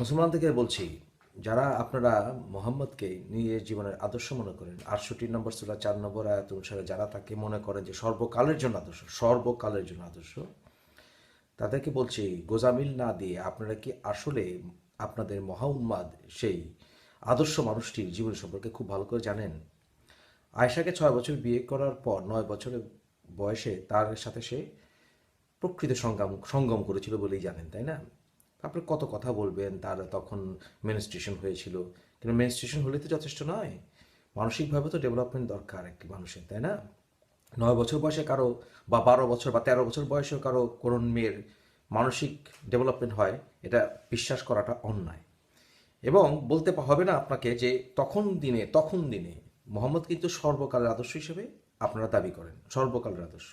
মুসলমানদেরকে বলছি, যারা আপনারা মোহাম্মদকে নিজের জীবনের আদর্শ মনে করেন, আটষট্টি নম্বর সুরা, চার নম্বর আয়াত অনুসারে যারা তাকে মনে করেন যে সর্বকালের জন্য আদর্শ, সর্বকালের জন্য আদর্শ, তাদেরকে বলছি, গোজামিল না দিয়ে আপনারা কি আসলে আপনাদের মহা উন্মাদ সেই আদর্শ মানুষটির জীবন সম্পর্কে খুব ভালো করে জানেন? আয়শাকে ছয় বছর বিয়ে করার পর নয় বছরের বয়সে তার সাথে সে প্রকৃত সংগ্রাম, সঙ্গম করেছিল বলেই জানেন, তাই না? তারপরে কত কথা বলবেন, তার তখন মেনস্ট্রেশন হয়েছিল। কিন্তু মেনস্ট্রেশন হলে তো যথেষ্ট নয়। মানসিকভাবে তো ডেভেলপমেন্ট দরকার একটি মানুষের, তাই না? নয় বছর বয়সে কারও বা বারো বছর বা তেরো বছর বয়সেও কারও কোনো মেয়ের মানসিক ডেভেলপমেন্ট হয়, এটা বিশ্বাস করাটা অন্যায়। এবং বলতে হবে না আপনাকে যে তখন দিনে তখন দিনে মোহাম্মদ কিন্তু সর্বকালের আদর্শ হিসেবে আপনারা দাবি করেন, সর্বকালের আদর্শ।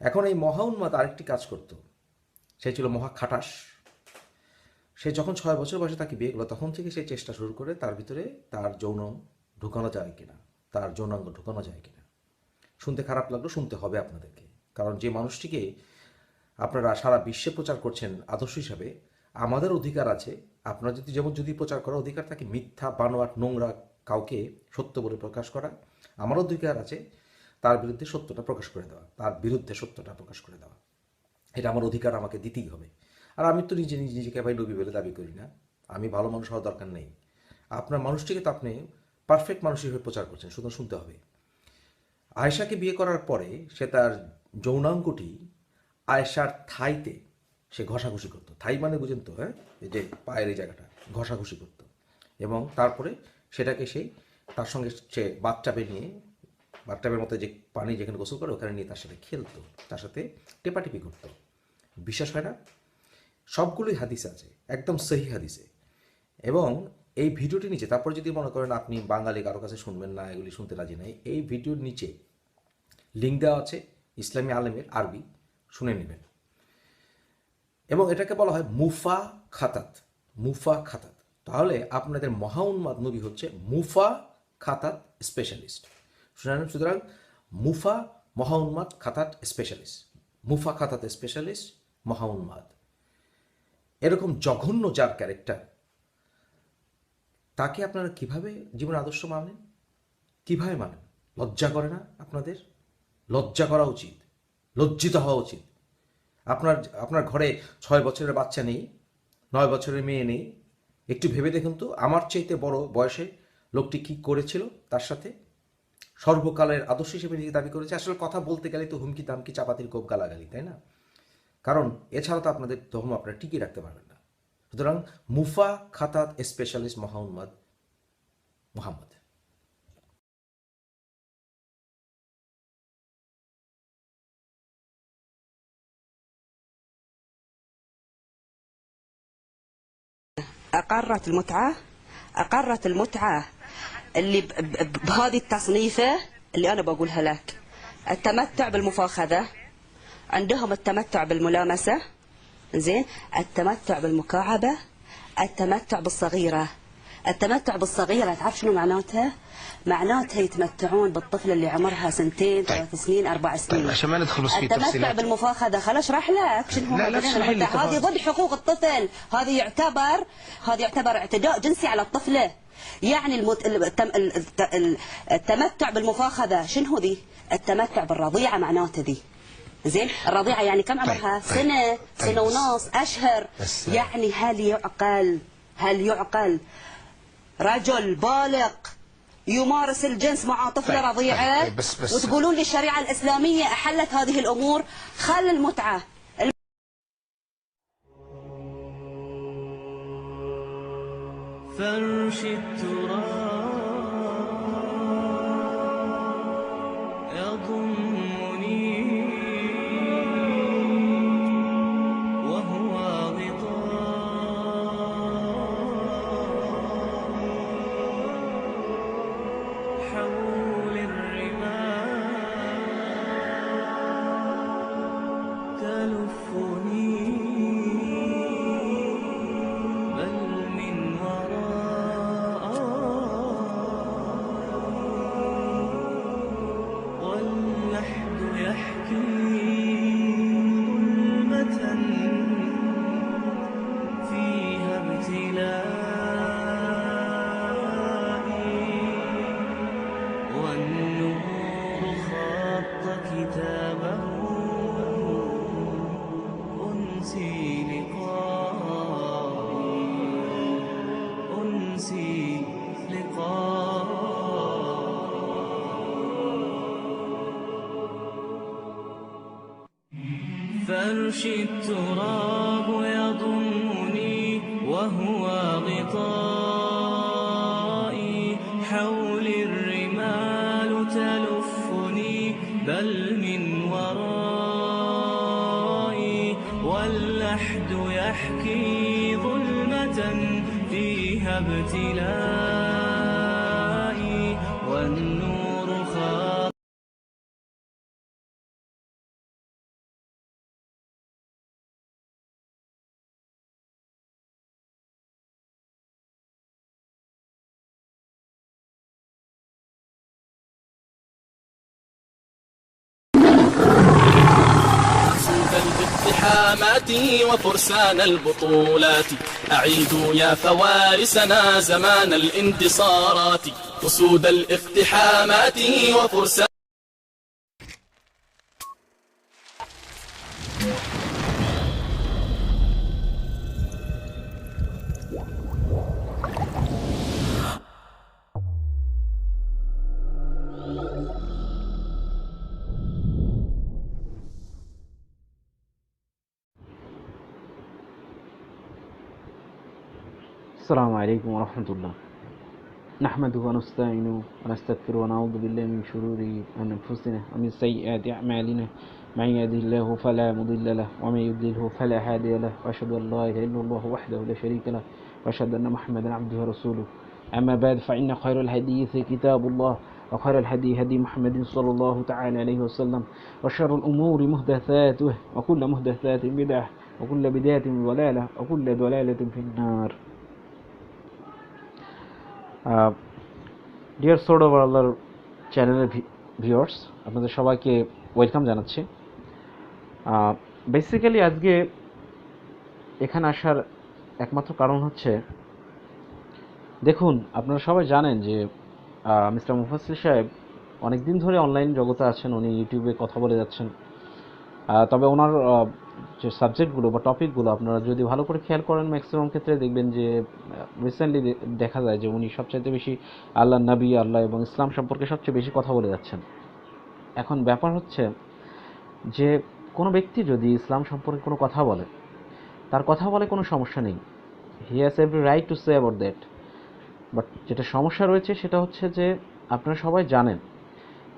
এখন এই মহা উন্মাদ আরেকটি কাজ করত সে ছিল মহা খাটাস। সে যখন ছয় বছর বয়সে তাকে বিয়ে করল, তখন থেকে সে চেষ্টা শুরু করে তার ভিতরে তার যৌন ঢুকানো যায় কিনা, তার যৌনাঙ্গ ঢুকানো যায় কিনা। শুনতে খারাপ লাগল, শুনতে হবে আপনাদেরকে। কারণ যে মানুষটিকে আপনারা সারা বিশ্বে প্রচার করছেন আদর্শ হিসাবে, আমাদের অধিকার আছে, আপনারা যদি যেমন যদি প্রচার করার অধিকার থাকে, মিথ্যা, বানোয়াট, নোংরা, কাউকে সত্য বলে প্রকাশ করা, আমার অধিকার আছে, তার বিরুদ্ধে সত্যটা প্রকাশ করে দেওয়া, তার বিরুদ্ধে সত্যটা প্রকাশ করে দেওয়া। এটা আমার অধিকার আমাকে দিতেই হবে। আর আমি তো নিজে নিজে নিজেকে ভাই নবী বলে দাবি করি না। আমি ভালো মানুষ হওয়ার দরকার নেই। আপনার মানুষটিকে তো আপনি পারফেক্ট মানুষ হিসেবে প্রচার করছেন, শুধু শুনতে হবে। আয়েশাকে বিয়ে করার পরে সে তার যৌনাঙ্গটি আয়েশার থাইতে সে ঘষাঘষি করতো। থাই মানে বুঝেন তো হ্যাঁ? যে পায়ের এই জায়গাটা, ঘষাঘষি করতো। এবং তারপরে সেটাকে সেই তার সঙ্গে সে বাথটাবে নিয়ে বাথটাবের মতো যে পানি যেখানে গোসল করে ওখানে নিয়ে তার সাথে খেলতো, তার সাথে টেপাটিপি করতো। বিশ্বাস হয় না? সবগুলোই হাদিস আছে, একদম সহি হাদিসে। এবং এই ভিডিওটি নিচে, তারপর যদি মনে করেন আপনি বাঙালি, কারও কাছে শুনবেন না, এগুলি শুনতে রাজি নাই, এই ভিডিওর নিচে লিঙ্ক দেওয়া আছে, ইসলামী আলেমের আরবি, শুনে নেবেন। এবং এটাকে বলা হয় মুফা খাতাত মুফা খাতাত তাহলে আপনাদের মহা উন্মাদ নবী হচ্ছে মুফা খাতাত স্পেশালিস্ট শুনেন সুতরাং মুফা মহা উন্মাদ, খাতাত স্পেশালিস্ট মুফা খাতাত স্পেশালিস্ট মহা উন্মাদ। এরকম জঘন্য যার ক্যারেক্টার তাকে আপনারা কীভাবে জীবন আদর্শ মানেন? কীভাবে মানেন? লজ্জা করে না আপনাদের? লজ্জা করা উচিত, লজ্জিত হওয়া উচিত। আপনার আপনার ঘরে ছয় বছরের বাচ্চা নেই, নয় বছরের মেয়ে নেই। একটু ভেবে দেখুন তো, আমার চাইতে বড় বয়সে লোকটি কি করেছিল তার সাথে? সর্বকালের আদর্শ হিসেবে নিজেকে দাবি করেছে। আসলে কথা বলতে গেলে তো হুমকি দামকি চাপাতির কোপ গালাগালি, তাই না? কারণ এছাড়া তো আপনাদের ধর্ম আপনারা টিকিয়ে রাখতে পারবেন না সুতরাং মুফা খাতাত স্পেশালিস্ট মহাউম্মদ মোহাম্মদ أقرت المتعة أقرت المتعة اللي ب- ب- بهذه التصنيفة اللي أنا بقولها لك التمتع بالمفاخذة عندهم التمتع بالملامسة زين؟ التمتع بالمكاعبة التمتع بالصغيرة. التمتع بالصغيرة تعرف شنو معناتها؟ معناتها يتمتعون بالطفلة اللي عمرها سنتين ثلاث سنين أربع سنين. طيب عشان ما ندخل بس في التمتع تفصيلات. بالمفاخذة. خل اشرح لك شنو لا، لا لي هذه. ضد حقوق الطفل. هذه يعتبر هذا يعتبر اعتداء جنسي على الطفلة يعني المت... التم... الت- ال- التمتع بالمفاخذة. شنو ذي؟ التمتع بالرضيعة معناته ذي. زين؟ الرضيعة يعني كم عمرها؟ طيب. سنة طيب. سنة ونص أشهر. بس- يعني هل يعقل هل يعقل؟ رجل بالغ يمارس الجنس مع طفلة طيب، رضيعة؟ طيب، بس- بس- وتقولون لي الشريعة الإسلامية أحلت هذه الأمور؟ خل المتعة. فرش التراب فرشي التراب يضمني وهو غطائي. حولي الرمال تلفني بل من ورائي. واللحد يحكي ظلمة فيها ابتلائي الاقتحامات وفرسان البطولات. أعيدوا يا فوارسنا زمان الانتصارات. أسود الاقتحامات وفرسان السلام عليكم ورحمة الله. نحمده ونستعينه ونستغفره ونعوذ بالله من شرور أنفسنا ومن سيئات أعمالنا. من يهده الله فلا مضل له ومن يضلله فلا هادي له. وأشهد أن لا إله إلا الله وحده لا شريك له. وأشهد أن محمدا عبده ورسوله. أما بعد فإن خير الحديث كتاب الله وخير الهدي هدي محمد صلى الله تعالى عليه وسلم. وشر الأمور محدثاته وكل محدثات بدعة وكل بدعة ضلالة وكل ضلالة في النار. ডিয়ার সোড ওভার চ্যানেলের ভিউয়ার্স আপনাদের সবাইকে ওয়েলকাম জানাচ্ছি। বেসিক্যালি আজকে এখানে আসার একমাত্র কারণ হচ্ছে, দেখুন, আপনারা সবাই জানেন যে মিস্টার মুফাসিল সাহেব অনেক দিন ধরে অনলাইন জগতে আছেন, উনি ইউটিউবে কথা বলে যাচ্ছেন। তবে ওনার যে সাবজেক্টগুলো বা টপিকগুলো আপনারা যদি ভালো করে খেয়াল করেন ম্যাক্সিমাম ক্ষেত্রে দেখবেন যে রিসেন্টলি দেখা যায় যে উনি সবচাইতে বেশি আল্লাহ নবী, আল্লাহ এবং ইসলাম সম্পর্কে সবচেয়ে বেশি কথা বলে যাচ্ছেন। এখন ব্যাপার হচ্ছে যে, কোনো ব্যক্তি যদি ইসলাম সম্পর্কে কোনো কথা বলে, তার কথা বলে কোনো সমস্যা নেই। He has every right to say about that but যেটা সমস্যা রয়েছে সেটা হচ্ছে যে, আপনারা সবাই জানেন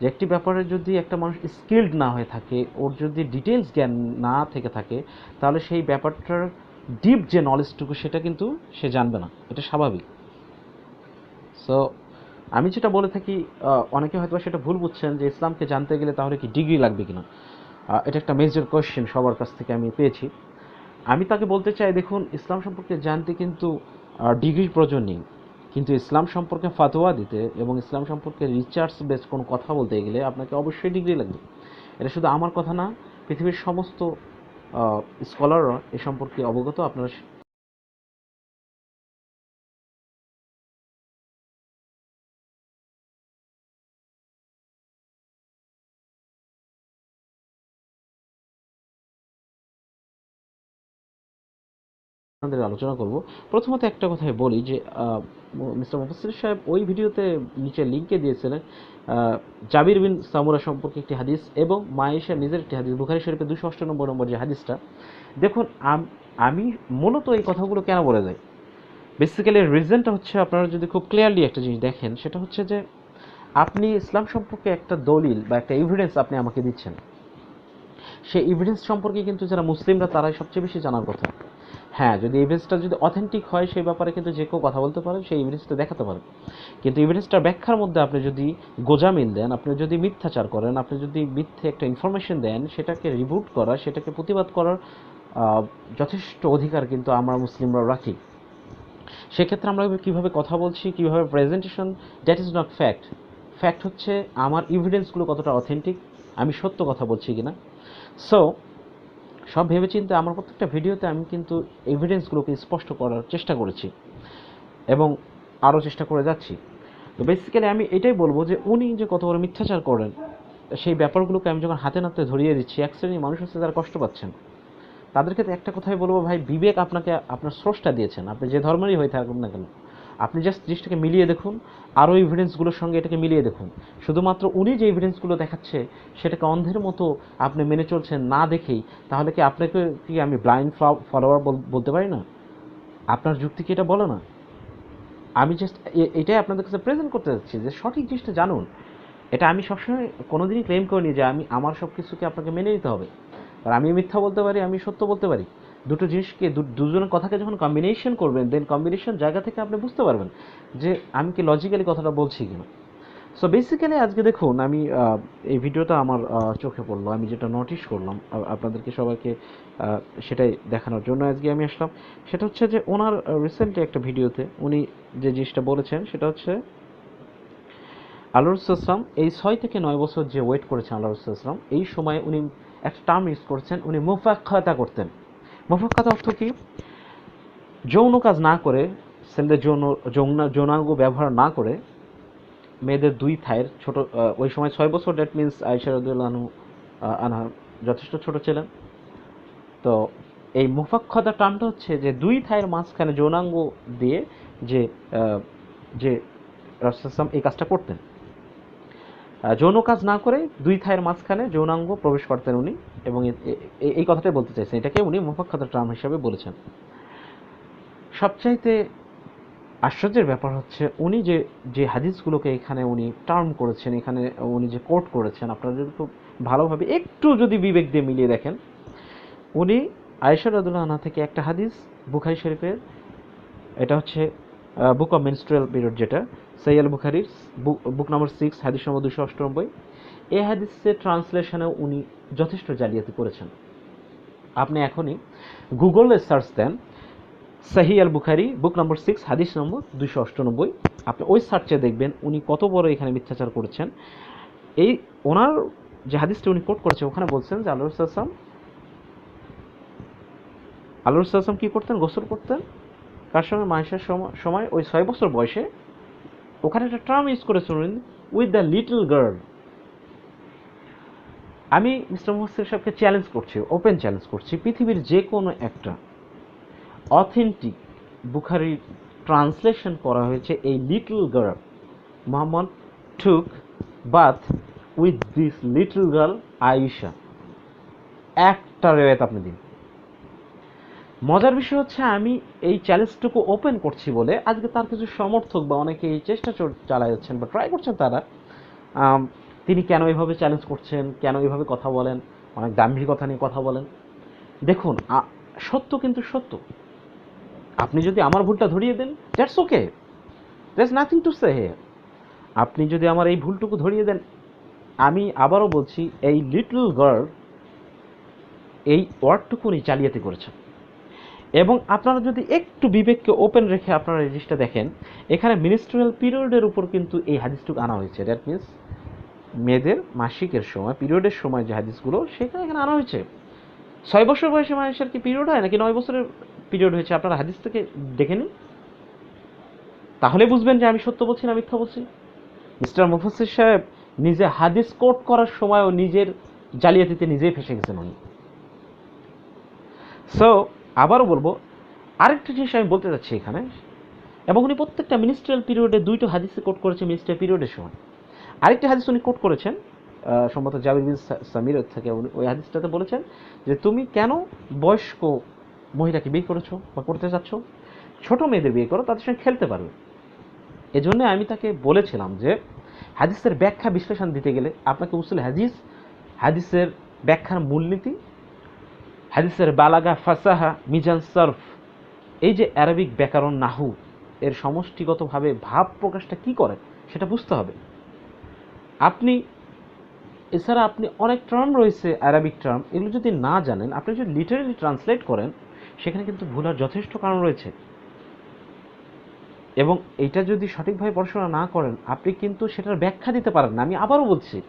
যে একটি ব্যাপারে যদি একটা মানুষ স্কিল্ড না হয়ে থাকে, ওর যদি ডিটেলস জ্ঞান না থেকে থাকে, তাহলে সেই ব্যাপারটার ডিপ যে নলেজটুকু সেটা কিন্তু সে জানবে না। এটা স্বাভাবিক। সো আমি যেটা বলে থাকি অনেকে হয়তো সেটা ভুল বুঝছেন যে ইসলামকে জানতে গেলে তাহলে কি ডিগ্রি লাগবে কিনা। এটা একটা মেজর কোয়েশ্চেন সবার কাছ থেকে আমি পেয়েছি। আমি তাকে বলতে চাই, দেখুন, ইসলাম সম্পর্কে জানতে কিন্তু ডিগ্রির প্রয়োজন নেই। কিন্তু ইসলাম সম্পর্কে ফাতোয়া দিতে এবং ইসলাম সম্পর্কে রিচার্জ বেস কোনো কথা বলতে গেলে আপনাকে অবশ্যই ডিগ্রি লাগবে। এটা শুধু আমার কথা না, পৃথিবীর সমস্ত স্কলাররা এ সম্পর্কে অবগত, আপনারা আপনাদের আলোচনা করব। প্রথমত একটা কথাই বলি যে মিস্টার মুফাসির সাহেব ওই ভিডিওতে নিচে লিঙ্কে দিয়েছিলেন জাবির বিন সামুরা সম্পর্কে একটি হাদিস এবং মায়েশা নিজের একটি হাদিস, বুখারি শরীফের দুশো অষ্টানব্বই নম্বর যে হাদিসটা। দেখুন, আমি মূলত এই কথাগুলো কেন বলে যাই? বেসিক্যালি রিজনটা হচ্ছে আপনারা যদি খুব ক্লিয়ারলি একটা জিনিস দেখেন, সেটা হচ্ছে যে, আপনি ইসলাম সম্পর্কে একটা দলিল বা একটা এভিডেন্স আপনি আমাকে দিচ্ছেন। সেই এভিডেন্স সম্পর্কে কিন্তু যারা মুসলিমরা, তারাই সবচেয়ে বেশি জানার কথা। হ্যাঁ যদি এভিডেন্সটা যদি অথেন্টিক হয়, সেই ব্যাপারে কিন্তু যে কেউ কথা বলতে পারে, সেই এভিডেন্সটা দেখাতে পারে। কিন্তু এভিডেন্সটার ব্যাখ্যার মধ্যে আপনি যদি গোজামিল দেন, আপনি যদি মিথ্যাচার করেন, আপনি যদি মিথ্যে একটা ইনফরমেশন দেন, সেটাকে রিবুট করা, সেটাকে প্রতিবাদ করার যথেষ্ট অধিকার কিন্তু আমরা মুসলিমরা রাখি। সেক্ষেত্রে আমরা কীভাবে কথা বলছি, কীভাবে presentation that is not fact fact হচ্ছে, আমার এভিডেন্সগুলো কতটা অথেন্টিক আমি সত্য কথা বলছি কিনা। সো সব ভেবেচিন্তে আমার প্রত্যেকটা ভিডিওতে আমি কিন্তু এভিডেন্সগুলোকে স্পষ্ট করার চেষ্টা করেছি এবং আরও চেষ্টা করে যাচ্ছি। তো বেসিক্যালি আমি এটাই বলব যে উনি যে কত বড় মিথ্যাচার করেন, সেই ব্যাপারগুলোকে আমি যখন হাতে নাতে ধরিয়ে দিচ্ছি, এক শ্রেণির মানুষ হচ্ছে যারা কষ্ট পাচ্ছেন। তাদেরকে তো একটা কথাই বলব ভাই, বিবেক আপনাকে আপনার স্রষ্টা দিয়েছেন। আপনি যে ধর্মেরই হয়ে থাকুন না কেন। আপনি জাস্ট জিনিসটাকে মিলিয়ে দেখুন, আরও এভিডেন্সগুলোর সঙ্গে এটাকে মিলিয়ে দেখুন। শুধুমাত্র উনি যে এভিডেন্সগুলো দেখাচ্ছে, সেটাকে অন্ধের মতো আপনি মেনে চলছেন না দেখেই, তাহলে কি আপনাকে কি আমি ব্লাইন্ড ফলোয়ার বলতে পারি না? আপনার যুক্তি কি এটা বলো না? আমি জাস্ট এটাই আপনাদের কাছে প্রেজেন্ট করতে যাচ্ছি যে সঠিক জিনিসটা জানুন। এটা আমি সবসময় কোনো দিনই ক্লেম করিনি যে আমি, আমার সব কিছুকে আপনাকে মেনে নিতে হবে। আর আমি মিথ্যা বলতে পারি, আমি সত্য বলতে পারি। দুটো জিনিসকে দুজনের কথাকে যখন কম্বিনেশন করবেন দেন কম্বিনেশন জায়গা থেকে আপনি বুঝতে পারবেন যে আমি কি লজিক্যালি কথাটা বলছি কিনা। সো বেসিক্যালি আজকে দেখুন, আমি এই ভিডিওটা আমার চোখে পড়ল। আমি যেটা নোটিশ করলাম আপনাদেরকে, সবাইকে সেটাই দেখানোর জন্য আজকে আমি আসলাম। সেটা হচ্ছে যে ওনার রিসেন্টলি একটা ভিডিওতে উনি যে জিনিসটা বলেছেন, সেটা হচ্ছে আল্লাহ রসুলাম এই ছয় থেকে নয় বছর যে ওয়েট করেছেন আল্লাহ রসুলাম এই সময় উনি একটা টার্ম ইউজ করছেন, উনি মুফাক্ষতা করতেন। মুফাক্ষতা অর্থ কি? যৌন কাজ না করে, ছেলেদের যৌন যৌন, যৌনাঙ্গ ব্যবহার না করে, মেয়েদের দুই থায়ের ছোট ওই সময় ছয় বছর দ্যাট মিনস আইসারুদ্দানু আনহা যথেষ্ট ছোট ছিলেন। তো এই মুফাক্ষতা টার্মটা হচ্ছে যে দুই থায়ের মাঝখানে যৌনাঙ্গ দিয়ে যে যে রাসুলাম এই কাজটা করতেন। যৌন কাজ না করে দুই থায়ের মাঝখানে যৌনাঙ্গ প্রবেশ করতেন উনি এবং এই কথাটাই বলতে চাইছেন। এটাকে উনি মুফাক্ষতা টার্ম হিসাবে বলেছেন। সবচাইতে আশ্চর্যের ব্যাপার হচ্ছে উনি যে যে হাদিসগুলোকে এখানে উনি টার্ম করেছেন, এখানে উনি যে কোট করেছেন, আপনারা যদি খুব ভালোভাবে একটু যদি বিবেক দিয়ে মিলিয়ে দেখেন, উনি আয়েশা আনহা থেকে একটা হাদিস বুখারি শরীফের, এটা হচ্ছে বুক অফ মেনস্ট্রুয়াল পিরিয়ড যেটা সৈয়াল বুখারির বুক নম্বর সিক্স হাদিস নম্বর দুশো অষ্টানব্বই। এ হাদিসের ট্রান্সলেশনেও উনি যথেষ্ট জালিয়াতি করেছেন। আপনি এখনই গুগলে সার্চ দেন সাহি আল বুখারি বুক নম্বর সিক্স হাদিস নম্বর দুশো অষ্টানব্বই। আপনি ওই সার্চে দেখবেন উনি কত বড় এখানে মিথ্যাচার করেছেন। এই ওনার যে হাদিসটা উনি কোট করেছেন, ওখানে বলছেন যে আল্লাহ রসুলাম আল্লাহ রসুলাম কী করতেন? গোসল করতেন? কার সঙ্গে মায়েশার সময়- ওই ছয় বছর বয়সে ওখানে একটা টার্ম ইউজ করে শুনুন উইথ দ্য লিটল গার্ল। আমি মিস্টার মোহাম্মদ সাহেবকে চ্যালেঞ্জ করছি ওপেন চ্যালেঞ্জ করছি, পৃথিবীর যে কোনো একটা অথেন্টিক বুখারি ট্রান্সলেশন করা হয়েছে এই little girl. Mohammad took bath with this little girl Ayesha একটা রেওয়ায়ত আপনি দিন। মজার বিষয় হচ্ছে আমি এই চ্যালেঞ্জটুকু ওপেন করছি বলে আজকে তার কিছু সমর্থক বা অনেকে এই চেষ্টা চল- যাচ্ছেন বা ট্রাই করছেন তারা। তিনি কেন এইভাবে চ্যালেঞ্জ করছেন, কেন এইভাবে কথা বলেন, অনেক দাম্ভিকতা নিয়ে কথা বলেন। দেখুন সত্য কিন্তু সত্য। আপনি যদি আমার ভুলটা ধরিয়ে দেন that's okay that's nothing to say হে আপনি যদি আমার এই ভুলটুকু ধরিয়ে দেন, আমি আবারও বলছি, এই লিটল গার্ল এই ওয়ার্ডটুকু উনি জালিয়াতি করেছেন। এবং আপনারা যদি একটু বিবেককে ওপেন রেখে আপনারা এই জিনিসটা দেখেন, এখানে মিনিস্ট্রিয়াল পিরিয়ডের উপর কিন্তু এই হাদিসটুকু আনা হয়েছে। দ্যাট মিনস মেয়েদের মাসিকের সময় পিরিয়ডের সময় যে হাদিসগুলো, সেখানে এখানে আনা হয়েছে। ছয় বছর বয়সে মানুষের কি পিরিয়ড হয় নাকি নয় বছরের পিরিয়ড হয়েছে? আপনারা হাদিস থেকে দেখে নিন। তাহলে বুঝবেন যে আমি সত্য বলছি না মিথ্যা বলছি। মিস্টার মুফাসির সাহেব নিজে হাদিস কোট করার সময়ও নিজের জালিয়াতিতে নিজেই ফেসে গেছেন উনি। সো আবারও বলব, আরেকটা জিনিস আমি বলতে চাচ্ছি এখানে, এবং উনি প্রত্যেকটা মিনিস্ট্রিয়াল পিরিয়ডে দুইটা হাদিসে কোট করেছে মিনিস্ট্রিয়াল পিরিয়ডের সময়। আরেকটি হাদিস উনি কোট করেছেন সম্ভবত জাবির বিন সামির থেকে উনি ওই হাদিসটাতে বলেছেন যে, তুমি কেন বয়স্ক মহিলাকে বিয়ে করেছ বা করতে চাচ্ছ ছোট মেয়েদের বিয়ে করো, তাদের সঙ্গে খেলতে পারবে। এজন্য আমি তাকে বলেছিলাম যে, হাদিসের ব্যাখ্যা বিশ্লেষণ দিতে গেলে আপনাকে উসুল হাদিস, হাদিসের ব্যাখ্যার মূলনীতি হাদিসের বালাগা ফাসাহা মিজান সরফ। এই যে অ্যারাবিক ব্যাকরণ নাহু, এর সমষ্টিগতভাবে ভাব প্রকাশটা কি করে, সেটা বুঝতে হবে। আপনি, এছাড়া আপনি অনেক টার্ম রয়েছে অ্যারাবিক টার্ম এগুলো যদি না জানেন, আপনি যদি লিটারেলি ট্রান্সলেট করেন, সেখানে কিন্তু ভুলার যথেষ্ট কারণ রয়েছে। এবং এটা যদি সঠিকভাবে পড়াশোনা না করেন, আপনি কিন্তু সেটার ব্যাখ্যা দিতে পারেন না। আমি আবারও বলছি,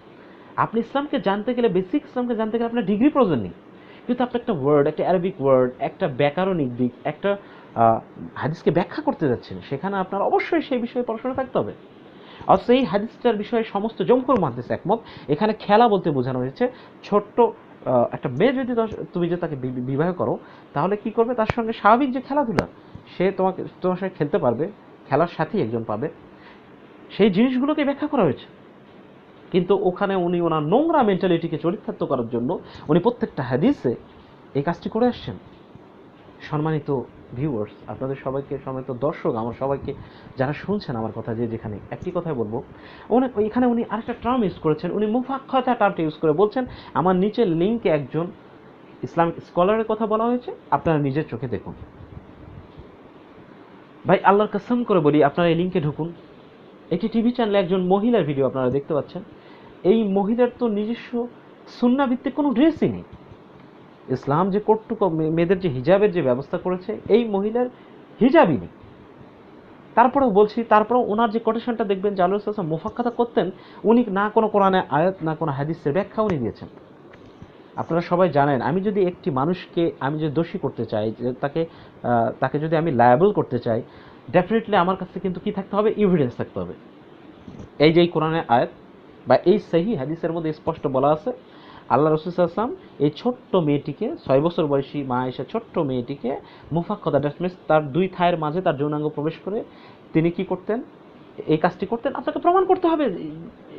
আপনি ইসলামকে জানতে গেলে বেসিক ইসলামকে জানতে গেলে আপনার ডিগ্রি প্রয়োজন নেই। কিন্তু আপনি একটা ওয়ার্ড একটা অ্যারাবিক ওয়ার্ড একটা ব্যাকরণিক দিক, একটা হাদিসকে ব্যাখ্যা করতে যাচ্ছেন, সেখানে আপনার অবশ্যই সেই বিষয়ে পড়াশোনা থাকতে হবে। অথচ এই হাদিসটার বিষয়ে সমস্ত জমহুর মহাদিস একমত। এখানে খেলা বলতে বোঝানো হয়েছে, ছোট্ট একটা মেয়ে যদি তুমি যে তাকে বিবাহ করো, তাহলে কি করবে? তার সঙ্গে স্বাভাবিক যে খেলাধুলা, সে তোমাকে, তোমার সঙ্গে খেলতে পারবে, খেলার সাথেই একজন পাবে। সেই জিনিসগুলোকে ব্যাখ্যা করা হয়েছে। কিন্তু ওখানে উনি ওনার নোংরা মেন্টালিটিকে চরিতার্থ করার জন্য উনি প্রত্যেকটা হাদিসে এই কাজটি করে আসছেন। সম্মানিত ভিউয়ার্স আপনাদের সবাইকে, সম্মানিত দর্শক, আমার সবাইকে যারা শুনছেন আমার কথা যে যেখানে, একটি কথাই বলব। উনি, এখানে উনি আরেকটা টার্ম ইউজ করেছেন, উনি মুফাক্ষতা টার্মটা ইউজ করে বলছেন, আমার নিচের লিঙ্কে একজন ইসলামিক স্কলারের কথা বলা হয়েছে, আপনারা নিজের চোখে দেখুন। ভাই, আল্লাহর কাসম করে বলি, আপনারা এই লিঙ্কে ঢুকুন। একটি টিভি চ্যানেলে একজন মহিলার ভিডিও আপনারা দেখতে পাচ্ছেন। এই মহিলার তো নিজস্ব সুন্না ভিত্তিক কোনো ড্রেসই নেই। ইসলাম যে কটুক মেয়েদের যে হিজাবের যে ব্যবস্থা করেছে, এই মহিলার হিজাবই নেই। তারপরেও বলছি, তারপরেও ওনার যে কোটেশনটা দেখবেন, যে আল্লাহ সাল্লাম মোফাক্কাতা করতেন, উনি না কোনো কোরআনে আয়াত, না কোনো হাদিসের ব্যাখ্যা উনি দিয়েছেন। আপনারা সবাই জানেন, আমি যদি একটি মানুষকে, আমি যদি দোষী করতে চাই তাকে তাকে যদি আমি লায়াবল করতে চাই ডেফিনেটলি আমার কাছে কিন্তু কি থাকতে হবে? এভিডেন্স থাকতে হবে। এই যে এই কোরআনের আয়াত বা এই সহি হাদিসের মধ্যে স্পষ্ট বলা আছে, আল্লাহ রসুল আসলাম এই ছোট্ট মেয়েটিকে, ছয় বছর বয়সী মা এসে ছোট্ট মেয়েটিকে মুফাক্কদা দ্যাট তার দুই থায়ের মাঝে তার যৌনাঙ্গ প্রবেশ করে তিনি কি করতেন? এই কাজটি করতেন। আপনাকে প্রমাণ করতে হবে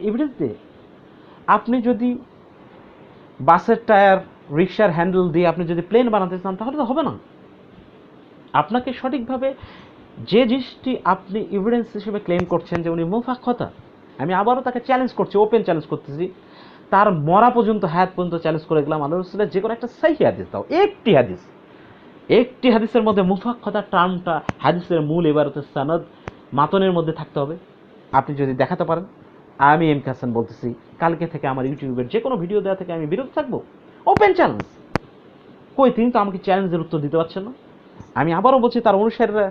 এভিডেন্স দিয়ে। আপনি যদি বাসের টায়ার, রিক্সার হ্যান্ডেল দিয়ে আপনি যদি প্লেন বানাতে চান, তাহলে তো হবে না। আপনাকে সঠিকভাবে যে জিনিসটি আপনি এভিডেন্স হিসেবে ক্লেম করছেন যে উনি মুফাক্ষতা আমি আবারও তাকে চ্যালেঞ্জ করছি ওপেন চ্যালেঞ্জ করতেছি। তার মরা পর্যন্ত, হায়াত পর্যন্ত চ্যালেঞ্জ করে গেলাম। আল্লাহ রসুলের যে কোনো একটা সাহি হাদিস দাও, একটি হাদিস। একটি হাদিসের মধ্যে মুফাক্ষতা টার্মটা, হাদিসের মূল এবারতে সানদ মাতনের মধ্যে থাকতে হবে। আপনি যদি দেখাতে পারেন, আমি এম হাসান বলতেছি, কালকে থেকে আমার ইউটিউবের যে কোনো ভিডিও দেওয়া থেকে আমি বিরত থাকব। ওপেন চ্যালেঞ্জ কই, তিনি তো আমাকে চ্যালেঞ্জের উত্তর দিতে পারছেন না। আমি আবারও বলছি, তার অনুসারীরা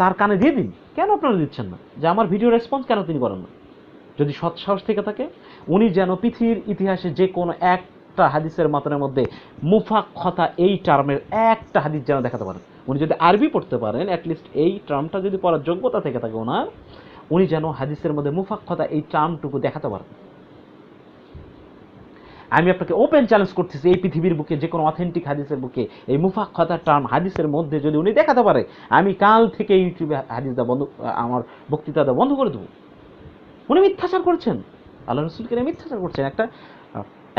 তার কানে দিয়ে দিন। কেন আপনারা দিচ্ছেন না? যে আমার ভিডিও রেসপন্স কেন তিনি করেন না? যদি সৎ সাহস থেকে থাকে, উনি যেন পৃথিবীর ইতিহাসে যে কোনো একটা হাদিসের মাতনের মধ্যে মুফাক্ষতা এই টার্মের একটা হাদিস যেন দেখাতে পারেন। উনি যদি আরবি পড়তে পারেন অ্যাটলিস্ট এই টার্মটা যদি পড়ার যোগ্যতা থেকে থাকে ওনার, উনি যেন হাদিসের মধ্যে মুফাক্ষতা এই টার্মটুকু দেখাতে পারেন। আমি আপনাকে ওপেন চ্যালেঞ্জ করতেছি, এই পৃথিবীর বুকে, যে কোনো অথেন্টিক হাদিসের বুকে, এই মুফাক্ষতার টার্ম হাদিসের মধ্যে যদি উনি দেখাতে পারে, আমি কাল থেকে ইউটিউবে হাদিস দেওয়া বন্ধ আমার বক্তৃতা দেওয়া বন্ধ করে দেবো। উনি মিথ্যাচার করছেন। আল্লাহ রসুলকে মিথ্যাচার করছেন। একটা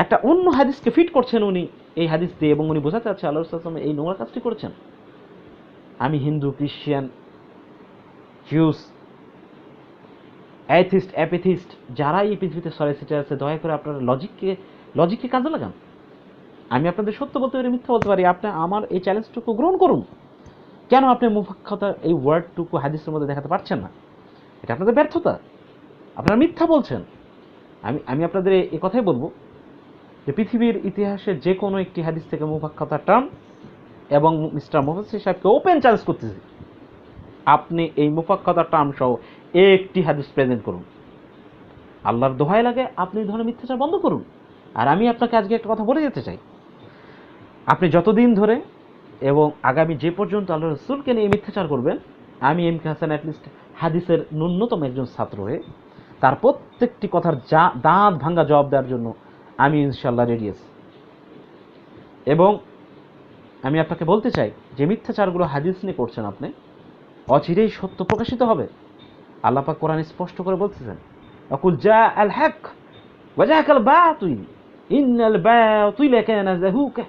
একটা অন্য হাদিসকে ফিট করছেন উনি এই হাদিস দিয়ে এবং উনি বোঝাতে চাচ্ছে আল্লাহ রসুল এই নোংরা কাজটি করেছেন। আমি হিন্দু খ্রিস্টান জিউস, অ্যাথিস্ট, অ্যাপেথিস্ট যারা এই পৃথিবীতে সরে সিটে আছে, দয়া করে আপনারা লজিককে লজিককে কাজে লাগান। আমি আপনাদের সত্য বলতে পারি, মিথ্যা বলতে পারি, আপনি আমার এই চ্যালেঞ্জটুকু গ্রহণ করুন। কেন আপনি মুফাক্ষতার এই ওয়ার্ডটুকু হাদিসের মধ্যে দেখাতে পারছেন না? এটা আপনাদের ব্যর্থতা। আপনারা মিথ্যা বলছেন। আমি আমি আপনাদের এ- কথাই বলব যে পৃথিবীর ইতিহাসে যে কোনো একটি হাদিস থেকে মুফাক্ষতার টার্ম এবং মিস্টার মোহাসির সাহেবকে ওপেন চ্যালেঞ্জ করতেছি। আপনি এই মুফাক্ষতার টার্ম সহ একটি হাদিস প্রেজেন্ট করুন। আল্লাহর দোহাই লাগে আপনি এই ধরনের মিথ্যাচার বন্ধ করুন। আর আমি আপনাকে আজকে একটা কথা বলে যেতে চাই। আপনি যতদিন ধরে এবং আগামী যে পর্যন্ত আল্লাহ রসুলকে নিয়ে মিথ্যাচার করবেন, আমি এম কে হাসান অ্যাটলিস্ট হাদিসের ন্যূনতম একজন ছাত্র হয়ে তার প্রত্যেকটি কথার যা দাঁত ভাঙ্গা জবাব দেওয়ার জন্য আমি ইনশাল্লাহ রেডি আছি। এবং আমি আপনাকে বলতে চাই, যে মিথ্যাচারগুলো হাদিস নিয়ে করছেন আপনি, অচিরেই সত্য প্রকাশিত হবে। আল্লাপাক কোরআন স্পষ্ট করে বলতেছেন, অকুল যা আল হ্যাক ওয়াজাহাক আল বাতুল, ইন্নাল বাতুল কানা যাহুকা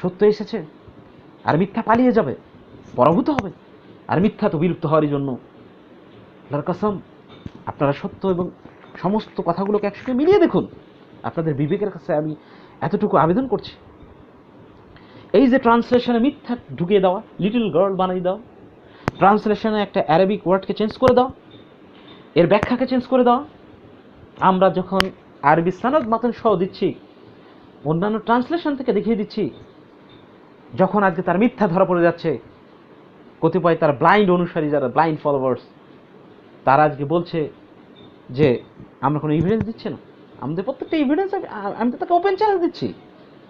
সত্য এসেছে, আর মিথ্যা পালিয়ে যাবে, পরাভূত হবে, আর মিথ্যা তো বিলুপ্ত হওয়ারই জন্য। আল্লাহর কসম আপনারা সত্য এবং সমস্ত কথাগুলোকে একসঙ্গে মিলিয়ে দেখুন। আপনাদের বিবেকের কাছে আমি এতটুকু আবেদন করছি। এই যে ট্রান্সলেশনে মিথ্যা ঢুকিয়ে দেওয়া লিটল গার্ল বানিয়ে দাও ট্রান্সলেশনে একটা অ্যারাবিক ওয়ার্ডকে চেঞ্জ করে দাও এর ব্যাখ্যাকে চেঞ্জ করে দাও আমরা যখন আরবি সানদ মাতন সহ দিচ্ছি, অন্যান্য ট্রান্সলেশন থেকে দেখিয়ে দিচ্ছি, যখন আজকে তার মিথ্যা ধরা পড়ে যাচ্ছে, কতিপয় তার ব্লাইন্ড অনুসারী যারা ব্লাইন্ড ফলোয়ার্স তারা আজকে বলছে যে, আমরা কোনো ইভিডেন্স দিচ্ছি না। আমাদের প্রত্যেকটা ইভিডেন্স আমি তো তাকে ওপেন চ্যালেঞ্জ দিচ্ছি।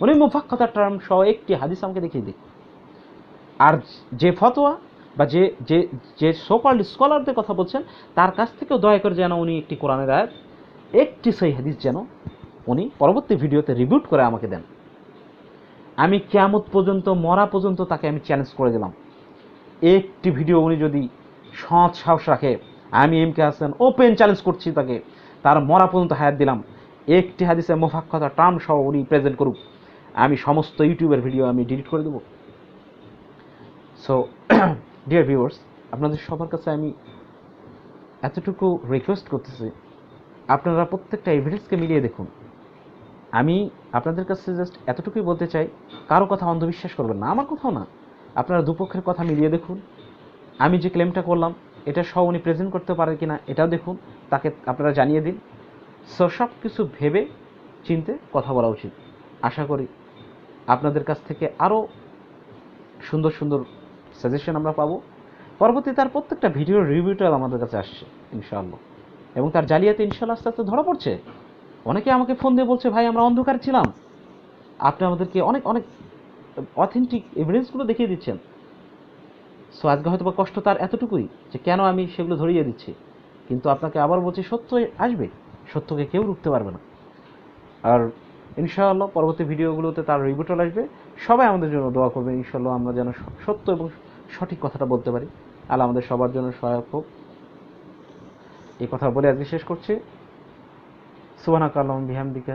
উনি মুফাক্ষতার টার্ম সহ একটি হাদিস আমাকে দেখিয়ে দিই আর যে ফতোয়া বা যে যে যে সোকল্ড স্কলারদের কথা বলছেন, তার কাছ থেকেও দয়া করে যেন উনি একটি কোরআনের আয়াত, একটি সেই হাদিস যেন উনি পরবর্তী ভিডিওতে রিভিউট করে আমাকে দেন। আমি কেয়ামত পর্যন্ত, মরা পর্যন্ত তাকে আমি চ্যালেঞ্জ করে দিলাম। একটি ভিডিও উনি যদি সৎ সাহস রাখে আমি M K Hasan open challenge করছি তাকে। তার মরা পর্যন্ত হায়াত দিলাম। একটি হাদিসে মোফাক্ষতা টার্ম সহ উনি প্রেজেন্ট করুক। আমি সমস্ত ইউটিউবের ভিডিও আমি ডিলিট করে দেবো। সো ডিয়ার ভিউয়ার্স আপনাদের সবার কাছে আমি এতটুকু রিকোয়েস্ট করতেছি। আপনারা প্রত্যেকটা এভিডেন্সকে মিলিয়ে দেখুন। আমি আপনাদের কাছে জাস্ট এতটুকুই বলতে চাই, কারও কথা অন্ধবিশ্বাস করবেন না, আমার কথাও না। আপনারা দুপক্ষের কথা মিলিয়ে দেখুন। আমি যে ক্লেমটা করলাম এটা সহ উনি প্রেজেন্ট করতে পারে কি না এটাও দেখুন, তাকে আপনারা জানিয়ে দিন। সো সব কিছু ভেবে চিনতে কথা বলা উচিত। আশা করি আপনাদের কাছ থেকে আরও সুন্দর সুন্দর সাজেশন আমরা পাবো। পরবর্তী তার প্রত্যেকটা ভিডিওর রিভিউটাল আমাদের কাছে আসছে, ইনশাআল্লাহ। এবং তার জালিয়াতি ইনশাআল্লাহ আস্তে আস্তে ধরা পড়ছে। অনেকে আমাকে ফোন দিয়ে বলছে, ভাই, আমরা অন্ধকার ছিলাম। আপনি আমাদেরকে অনেক অনেক অথেন্টিক এভিডেন্সগুলো দেখিয়ে দিচ্ছেন। সো আজকে হয়তো বা কষ্ট তার এতটুকুই যে কেন আমি সেগুলো ধরিয়ে দিচ্ছি। কিন্তু আপনাকে আবার বলছি, সত্য আসবে। সত্যকে কেউ রুখতে পারবে না। আর ইনশাআল্লাহ পরবর্তী ভিডিওগুলোতে তার রিভিউটাল আসবে। সবাই আমাদের জন্য দোয়া করবে ইনশাআল্লাহ আমরা যেন সত্য এবং সঠিক কথাটা বলতে পারি। আল্লাহ আমাদের সবার জন্য সহায়ক হোক। এই কথা বলে আজকে শেষ করছি। সুবহানাক আল্লাহুম্মা বিহামদিকা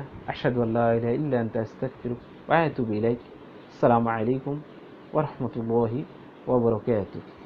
আতুবু ইলাইক। আসসালামু আলাইকুম ওয়া ওয়া বারাকাতুহু